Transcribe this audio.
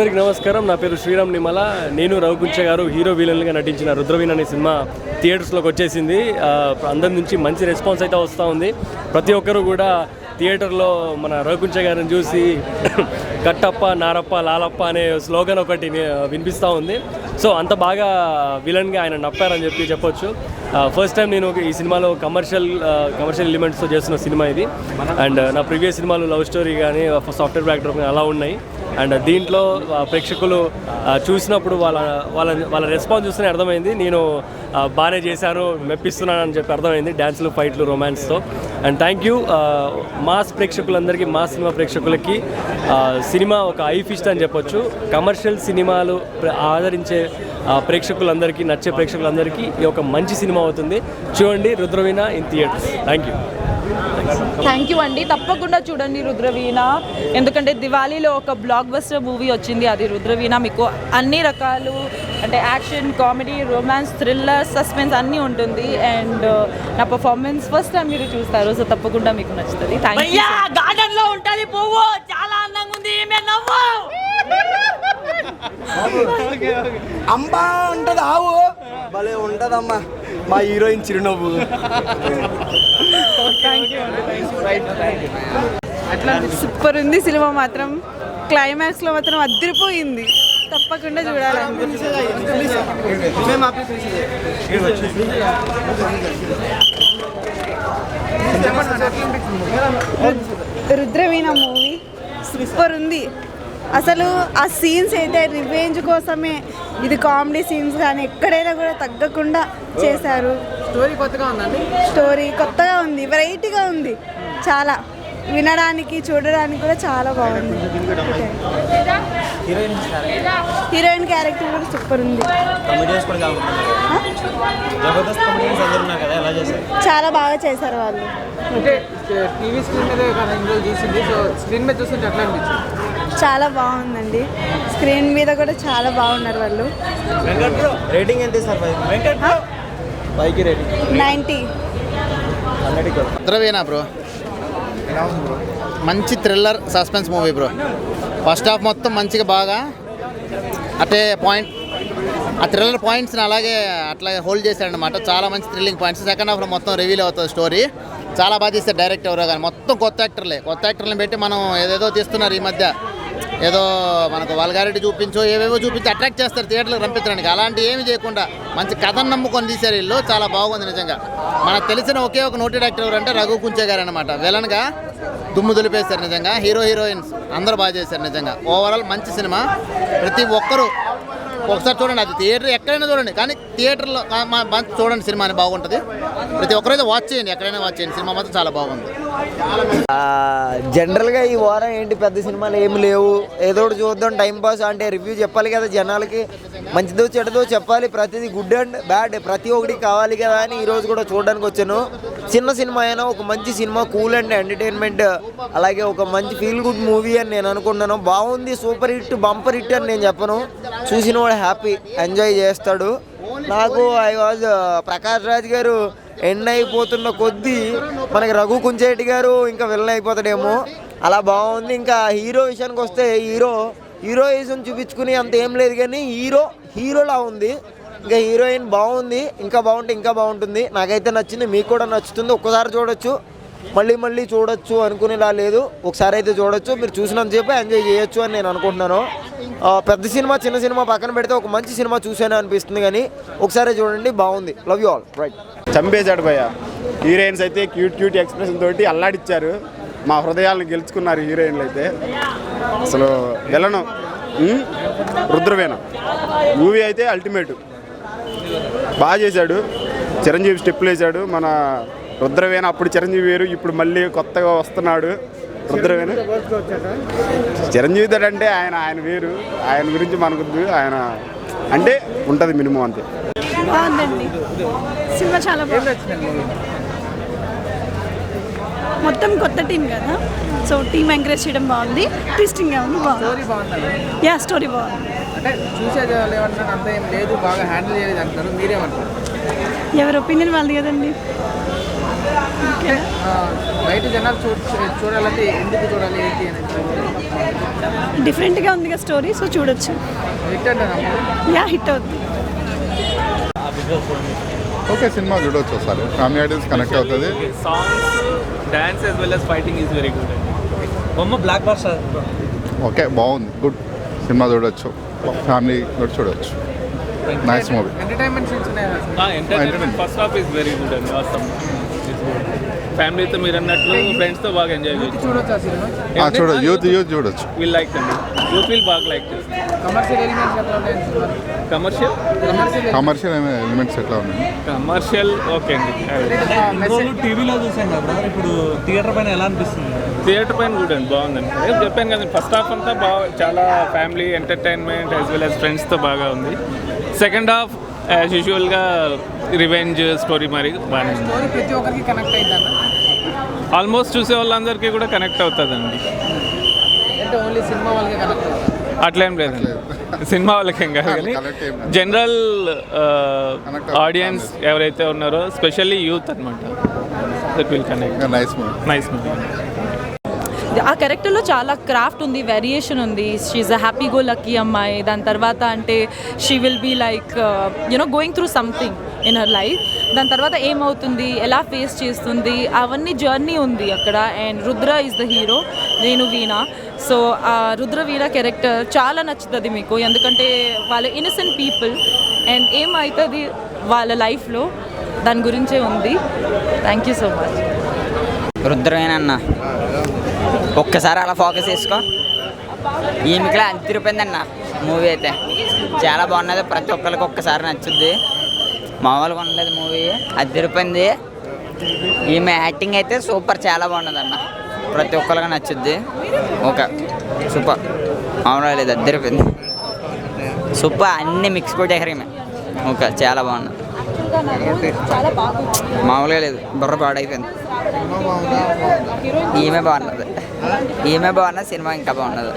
అందరికీ నమస్కారం. నా పేరు శ్రీరామ్ నిమల నేను రఘుకుంచ గారు హీరో విలన్గా నటించిన రుద్రవీణ అనే సినిమా థియేటర్స్లోకి వచ్చేసింది. అందరి నుంచి మంచి రెస్పాన్స్ అయితే వస్తూ ఉంది. ప్రతి ఒక్కరు కూడా థియేటర్లో మన రఘుకుంచ గారిని చూసి కట్టప్ప నారప్ప లాలప్ప అనే స్లోగన్ ఒకటి వినిపిస్తూ ఉంది. సో అంత బాగా విలన్గా ఆయన నప్పారని చెప్పి చెప్పొచ్చు. ఫస్ట్ టైం నేను ఈ సినిమాలో కమర్షియల్ కమర్షియల్ ఎలిమెంట్స్తో చేస్తున్న సినిమా ఇది. అండ్ నా ప్రీవియస్ సినిమాలు లవ్ స్టోరీ కానీ సాఫ్ట్వేర్ బ్యాక్డ్రాప్ కానీ అలా ఉన్నాయి. అండ్ దీంట్లో ప్రేక్షకులు చూసినప్పుడు వాళ్ళ వాళ్ళ వాళ్ళ రెస్పాన్స్ చూస్తేనే అర్థమైంది. నేను బాగానే చేశాను మెప్పిస్తున్నాను అని చెప్పి అర్థమైంది డ్యాన్సులు ఫైట్లు రొమాన్స్తో అండ్ థ్యాంక్ యూ మాస్ ప్రేక్షకులందరికీ మా సినిమా ప్రేక్షకులకి సినిమా ఒక ఐ ఫిస్ట్ అని చెప్పొచ్చు. కమర్షియల్ సినిమాలు ఆదరించే ప్రేక్షకులందరికీ నచ్చే ప్రేక్షకులందరికీ ఇది ఒక మంచి సినిమా అవుతుంది. చూడండి Rudraveena in theatres. Thank you thank you అండి. తప్పకుండా చూడండి రుద్రవీణ. ఎందుకంటే దివాళీలో ఒక బ్లాక్ బస్టర్ మూవీ వచ్చింది అది రుద్రవీణ. మీకు అన్ని రకాలు అంటే action comedy romance thriller suspense అన్నీ ఉంటుంది. అండ్ నా పర్ఫార్మెన్స్ ఫస్ట్ టైం మీరు చూస్తారు సో తప్పకుండా మీకు నచ్చుతుంది. థ్యాంక్ యూ అయ్యా గార్డెన్లో ఉంటది పువ్వు. చాలా అందంగా ఉంది నవ్వు. అంబా ఉంటది ఆవు. భలే ఉంటదమ్మా. మా హీరోయిన్ చిరునవ్వు. సూపర్ ఉంది సినిమా మాత్రం. క్లైమాక్స్లో మాత్రం అదిరిపోయింది. తప్పకుండా చూడాలండి రుద్రవీణ మూవీ సూపర్ ఉంది. అసలు ఆ సీన్స్ అయితే రివెంజ్ కోసమే ఇది కామెడీ సీన్స్ కానీ ఎక్కడైనా కూడా తగ్గకుండా చేశారు. స్టోరీ కొత్తగా ఉందండి స్టోరీ కొత్తగా ఉంది వెరైటీగా ఉంది. చాలా. వినడానికి చూడడానికి కూడా చాలా బాగుంది. హీరోయిన్ క్యారెక్టర్ కూడా సూపర్ ఉంది. చాలా బాగా చేశారు. వాళ్ళు. అంటే టీవీ స్క్రీన్ మీద చూసింది సో స్క్రీన్ మీద చూస్తుంటే ఎట్లా అనిపించింది? చాలా బాగుందండి. స్క్రీన్ మీద కూడా చాలా బాగున్నారు వాళ్ళు. రేటింగ్ ఎంత నైంటీ. బ్రో? మంచి thriller suspense movie bro. First half మొత్తం మంచిగా బాగా అటే పాయింట్ ఆ థ్రిల్లర్ పాయింట్స్ని అలాగే అట్లా హోల్డ్ చేశాడనమాట చాలా మంచి థ్రిల్లింగ్ పాయింట్స్. సెకండ్ హాఫ్లో మొత్తం రివీల్ అవుతుంది స్టోరీ. చాలా బాగా తీస్తారు డైరెక్ట్ ఎవరో కానీ. మొత్తం కొత్త యాక్టర్లే. కొత్త యాక్టర్లను పెట్టి మనం ఏదేదో తీస్తున్నారు ఈ మధ్య. ఏదో మనకు వల్గారిటీ చూపించో ఏవేవో చూపించి అట్రాక్ట్ చేస్తారు థియేటర్లకు పంపించడానికి అలాంటి ఏమి చేయకుండా మంచి కథను నమ్ముకొని తీశారు వీళ్ళు. చాలా బాగుంది నిజంగా. మనకు తెలిసిన ఒకే ఒక నోటెడ్ యాక్టర్ అంటే రఘు కుంచే గారు అనమాట విలన్గా దుమ్ము దులిపేశారు నిజంగా. హీరో హీరోయిన్స్ అందరూ బాగా చేశారు నిజంగా. ఓవరాల్ మంచి సినిమా ప్రతి ఒక్కరూ ఒకసారి చూడండి అది థియేటర్ ఎక్కడైనా చూడండి. కానీ థియేటర్లో చూడండి సినిమా అని బాగుంటుంది. ప్రతి ఒక్కరైతే వాచ్ చేయండి. ఎక్కడైనా వాచ్ చేయండి. సినిమా మాత్రం చాలా బాగుంది. జనరల్గా ఈ వారం ఏంటి పెద్ద సినిమాలు ఏమి లేవు. ఏదో ఒకటి చూద్దాం టైంపాస్ అంటే రివ్యూ చెప్పాలి కదా జనాలకి. మంచిదో చెడ్డదో చెప్పాలి. ప్రతిదీ గుడ్ అండ్ బ్యాడ్. ప్రతి ఒక్కటి కావాలి కదా అని ఈరోజు కూడా చూడడానికి వచ్చాను. చిన్న సినిమా అయినా ఒక మంచి సినిమా కూల్ అండ్ ఎంటర్టైన్మెంట్ అలాగే ఒక మంచి ఫీల్ గుడ్ మూవీ అని నేను అనుకున్నాను బాగుంది సూపర్ హిట్ బంపర్ హిట్ అని నేను చెప్పను. చూసిన వాడు హ్యాపీ ఎంజాయ్ చేస్తాడు. నాకు ఐ వాజ్ ప్రకాష్ రాజ్ గారు ఎండ్ అయిపోతున్న కొద్దీ మనకి రఘు కుంచేటి గారు ఇంకా విలన్ అయిపోతాడేమో. అలా బాగుంది. ఇంకా హీరో విషయానికి వస్తే హీరో హీరోయిజం చూపించుకుని అంత ఏం లేదు కానీ హీరో హీరోలా ఉంది. ఇంకా హీరోయిన్ బాగుంది. ఇంకా బాగుంటే ఇంకా బాగుంటుంది. నాకైతే నచ్చింది. మీకు కూడా నచ్చుతుంది. ఒక్కసారి చూడొచ్చు. మళ్ళీ మళ్ళీ చూడొచ్చు అనుకునేలా లేదు. ఒకసారి అయితే చూడొచ్చు. మీరు చూసినంతసేపు ఎంజాయ్ చేయొచ్చు అని నేను అనుకుంటున్నాను. పెద్ద సినిమా చిన్న సినిమా పక్కన పెడితే ఒక మంచి సినిమా చూసాను అనిపిస్తుంది కానీ ఒకసారి చూడండి బాగుంది. లవ్ యూ ఆల్ రైట్ చంపేశాడు భయ్య. హీరోయిన్స్ అయితే క్యూట్ క్యూట్ ఎక్స్ప్రెషన్ తోటి అల్లాడిచ్చారు. మా హృదయాలను గెలుచుకున్నారు హీరోయిన్లు అయితే. అసలు వెళ్ళను రుద్రవేణ. మూవీ అయితే అల్టిమేట్ బాగా చేశాడు. చిరంజీవి స్టెప్పులు వేశాడు. మన రుద్రవేణ అప్పుడు చిరంజీవి వేరు ఇప్పుడు మళ్ళీ కొత్తగా వస్తున్నాడు. రుద్రవేణ చిరంజీవి దట్ అంటే ఆయన ఆయన వేరు. ఆయన గురించి మనకు ఆయన అంటే ఉంటుంది మినిమం అంతే. బాగుందండి. సినిమా చాలా బాగుంది. మొత్తం కొత్త టీం కదా? సో టీం ఎంకరేజ్ చేయడం బాగుంది. ట్విస్టింగ్గా ఉంది బాగుంది. స్టోరీ బాగుందా యా స్టోరీ బాగుంది. అంటే చూసేది వాళ్ళు ఏమంటారు అంత ఏం లేదు బాగా హ్యాండిల్ చేయలేదు అంటారు మీరేమంటారు ఎవరి ఒపీనియన్ వాళ్ళది కదండి. బయట జనాలు చూడాలంటే ఎందుకు చూడాలి ఏంటి డిఫరెంట్గా ఉంది కదా స్టోరీ సో చూడొచ్చు. యా హిట్ అవుతుంది ఓకే సినిమా చూడవచ్చు ఒకసారి. ఫ్యామిలీ ఐడియన్స్ కనెక్ట్ అవుతుంది. Songs dance as well as fighting is very good బొమ్మ బ్లాక్ బాస్టర్ ఓకే బాగుంది. గుడ్ సినిమా చూడొచ్చు. ఫ్యామిలీ కూడా చూడొచ్చు. Nice movie entertainment entertainment first half is very good అండి వాస్తవం. ఫ్యామిలీతో మీరు అన్నట్లు ఫ్రెండ్స్తో బాగా ఎంజాయ్ చేయొచ్చు చూడొచ్చు యూత్ యూత్ చూడొచ్చు. వీల్ లైక్ అండి యూత్ వీల్ బాగా లైక్ చేస్తారు commercial commercial commercial commercial elements ఎట్లా ఉన్నాయి? కమర్షియల్ ఓకే అండి. టీవీలో చూసాం కదా ఇప్పుడు థియేటర్ పైన ఎలా అనిపిస్తుంది? థియేటర్ పైన కూడా అండి బాగుందండి. అదే చెప్పాను కదా ఫస్ట్ హాఫ్ అంతా బాగా చాలా family entertainment as well as ఫ్రెండ్స్తో బాగా ఉంది. సెకండ్ హాఫ్ యాజ్ యూజువల్గా రివెంజ్ స్టోరీ మరి. బాగానే ఉంది స్టోరీ ప్రతి ఒక్కరికి కనెక్ట్ అయిందన్న ఆల్మోస్ట్ చూసే వాళ్ళందరికీ కూడా కనెక్ట్ అవుతుందండి. అంటే ఓన్లీ సినిమా వాళ్ళకి కనెక్ట్ అవుతుంది. అట్లేం లేదండి సినిమా వాళ్ళకేం కాదు కానీ. జనరల్. ఆడియన్స్ ఎవరైతే ఉన్నారో స్పెషల్లీ యూత్ అనమాట that will connect nice movie nice movie ఆ క్యారెక్టర్లో చాలా క్రాఫ్ట్ ఉంది వేరియేషన్ ఉంది. She a happy go lucky అమ్మాయి. దాని తర్వాత అంటే she will be like you know going through something in her life దాని తర్వాత ఏమవుతుంది? ఎలా ఫేస్ చేస్తుంది? అవన్నీ జర్నీ ఉంది అక్కడ. And Rudra is the hero నేను వీణా. సో ఆ రుద్ర వీణ క్యారెక్టర్ చాలా నచ్చుతుంది మీకు. ఎందుకంటే వాళ్ళ ఇన్నసెంట్ పీపుల్ అండ్ ఏమవుతుంది వాళ్ళ లైఫ్లో దాని గురించే ఉంది. థ్యాంక్ యూ సో మచ్ రుద్రమేనన్న. ఒక్కసారి అలా ఫోకస్ చేసుకో. ఈమెకి అంత మూవీ అయితే. చాలా బాగున్నది. ప్రతి ఒక్కరికి ఒక్కసారి నచ్చుద్ది. మామూలుగా ఉండలేదు మూవీ అది తిరిపింది ఈమె యాక్టింగ్ అయితే సూపర్ చాలా బాగున్నదన్న. ప్రతి ఒక్కరికి నచ్చుద్ది. ఓకే. సూపర్ మామూలుగా లేదు? అది తిరిపింది సూపర్ అన్ని మిక్స్ కొట్టేసారు ఈమె. ఓకే చాలా బాగున్నది మామూలుగా లేదు. బుర్ర పాడైపోయింది. ఈమె బాగున్నది. ఈమె బాగున్నది సినిమా ఇంకా బాగున్నది.